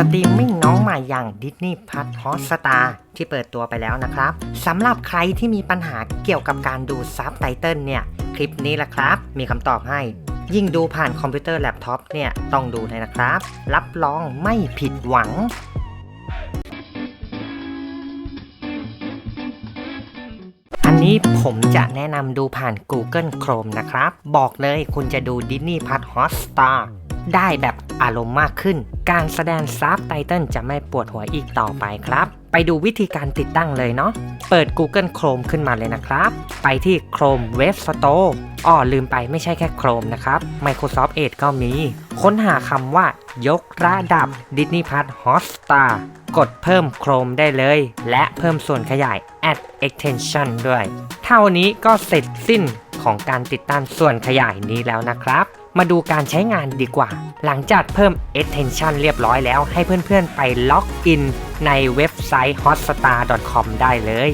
สตรีมมิ่งน้องใหม่อย่าง Disney Plus Hotstar ที่เปิดตัวไปแล้วนะครับสำหรับใครที่มีปัญหาเกี่ยวกับการดูซับไตเติลเนี่ย คลิปนี้แหละครับ มีคำตอบให้ ยิ่งดูผ่านคอมพิวเตอร์แล็ปท็อปเนี่ย ต้องดูเลยนะครับ รับรองไม่ผิดหวังอันนี้ผมจะแนะนำดูผ่าน Google Chrome นะครับ บอกเลยคุณจะดู Disney Plus Hotstar ได้แบบอารมณ์มากขึ้น การแสดงซับไตเติลจะไม่ปวดหัวอีกต่อไปครับ ไปดูวิธีการติดตั้งเลยเนาะ เปิด Google Chrome ขึ้นมาเลยนะครับ ไปที่ Chrome Web Store อ้อลืมไปไม่ใช่แค่ Chrome นะครับ Microsoft Edge ก็มี ค้นหาคำว่ายกระดับ Disney Plus Hotstar กดเพิ่ม Chrome ได้เลย และเพิ่มส่วนขยาย Add Extension ด้วย เท่านี้ก็เสร็จสิ้นของการติดตั้งส่วนขยายนี้แล้วนะครับ มาดูการใช้งานดีกว่า หลังจากเพิ่ม extension เรียบร้อยแล้วให้เพื่อนๆไปล็อกอินในเว็บไซต์ hotstar.com ได้เลย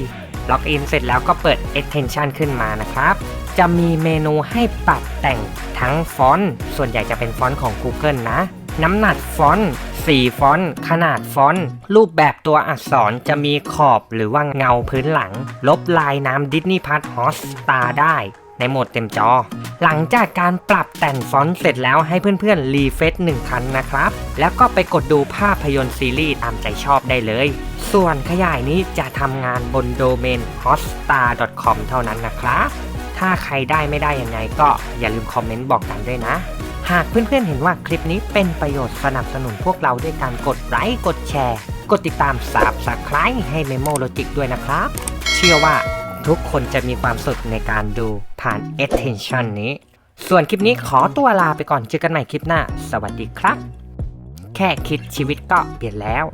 ล็อกอินเสร็จแล้วก็เปิด extension ขึ้นมานะครับ จะมีเมนูให้ปรับแต่งทั้งฟอนต์ ส่วนใหญ่จะเป็นฟอนต์ของ Google นะ น้ำหนักฟอนต์สีฟอนต์ ขนาดฟอนต์ รูปแบบตัวอักษรจะมีขอบหรือว่าเงาพื้นหลัง ลบลายน้ำดิสนีย์พัทฮอสตาได้ ในโหมดเต็มจอ หลังจากการปรับแต่งฟอนต์เสร็จแล้วให้เพื่อนๆรีเฟซหนึ่งครั้งนะครับ แล้วก็ไปกดดูภาพยนตร์ซีรีส์ตามใจชอบได้เลย ส่วนขยายนี้จะทำงานบนโดเมน hotstar.com เท่านั้นนะครับถ้าใครได้ไม่ได้ยังไงก็อย่าลืมคอมเมนต์บอกกันด้วยนะ หากเพื่อนๆเห็นว่าคลิปนี้เป็นประโยชน์สนับสนุนพวกเราด้วยการกดไลค์กดแชร์ กดติดตามสาบสไครต์ให้ Memo Logic ด้วยนะครับ เชื่อว่า ทุกคนจะมีความสุขในการดูผ่าน attention นี้ ส่วนคลิปนี้ขอตัวลาไปก่อนเจอกันใหม่คลิปหน้า สวัสดีครับ แค่คิดชีวิตก็เปลี่ยนแล้ว